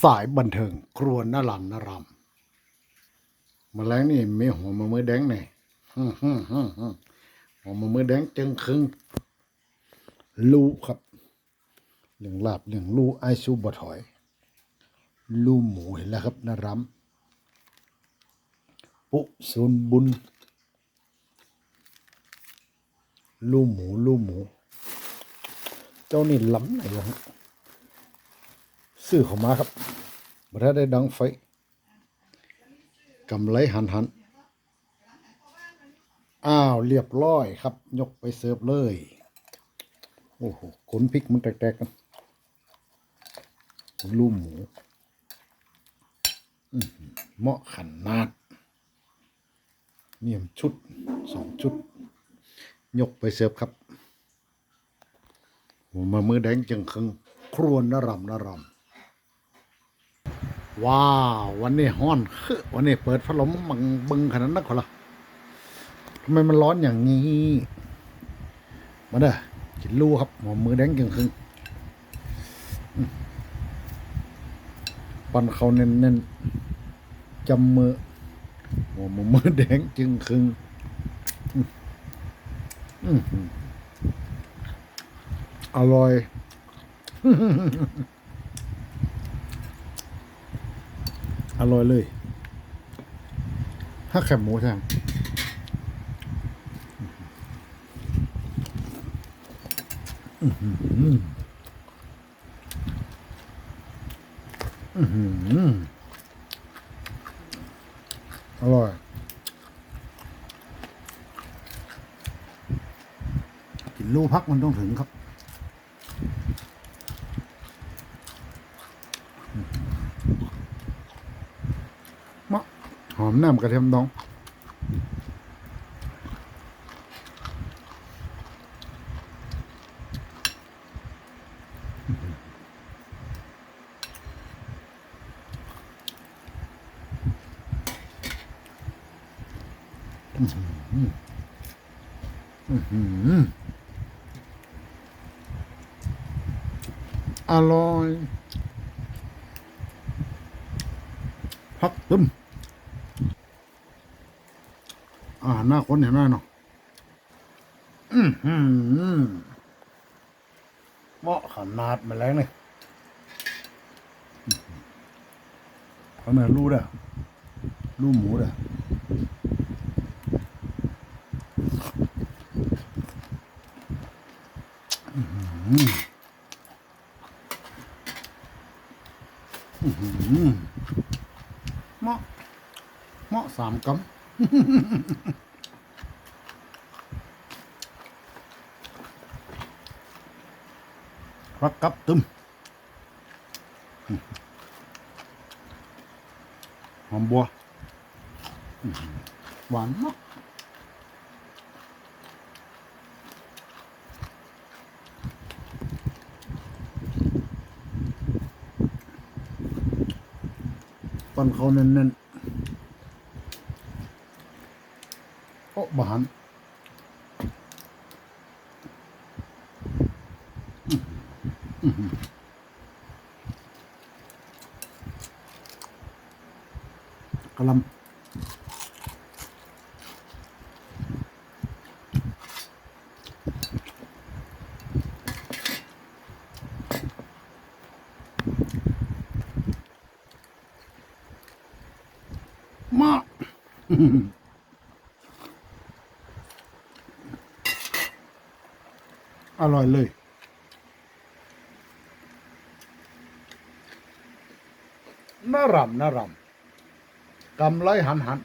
สายบันเทิงครัวนารำนารำมาแรงนี่มีหัวมะมือแดงเนี่ยฮึ่มฮึ่มฮึ่มฮึ่มหัวมะมือแดงจึงครึ่งลูครับเรื่องลาบเรื่องลูไอซูบถอย ลูหมูเห็นแล้วครับนารำปุศูนบุญ ลูหมูลูหมู เจ้านี่ล้ำไหนวะ ซื้อเข้ามาครับบ่ได้ได้ดังไฟกำไรหันหันอ้าวเรียบร้อยครับ ยกไปเสิร์ฟเลย โอ้โหขนพริกมันแตกๆกันลูกหมูเหมาะขนาด เนียมชุดสองชุด ยกไปเสิร์ฟครับหัวมามือแดงจังคึงครวนนรำนรำ ว้าว วันนี้ฮ้อนคือวันนี้เปิดพัดลมบังบึงขนาดนั้นขอละทำไมมันร้อนอย่างนี้มาเด้อกินลูครับหมอมือแดงจึงครึ่งอืมปันเขาเน้นๆจำมือหัวมือแดงจึงครึ่งอืมอืมอร่อย อร่อยเลยถ้าแคบหมูใช่ไหมอื้อหืออือหืออร่อยกินลูกพักมันต้องถึงครับ หอมน้ำกระเทียมดองอื้อหือร่อยพักตึม อ่าหน้าคนเห็นไหมเนาะอือหือเหมาะขนาดมาแล้วเนี่ยเขาเนี่ยรู้เด้อรู้หมูเด้ออื้อหืออื้อหือเหมาะเหมาะสามกำ รักกับตึมหอมบัว หวานมากปันเขาเน้นๆ โอ้บานอื้อหือกะหลำมาก อร่อยเลย น่ารำน่ารำกำไรหันหัน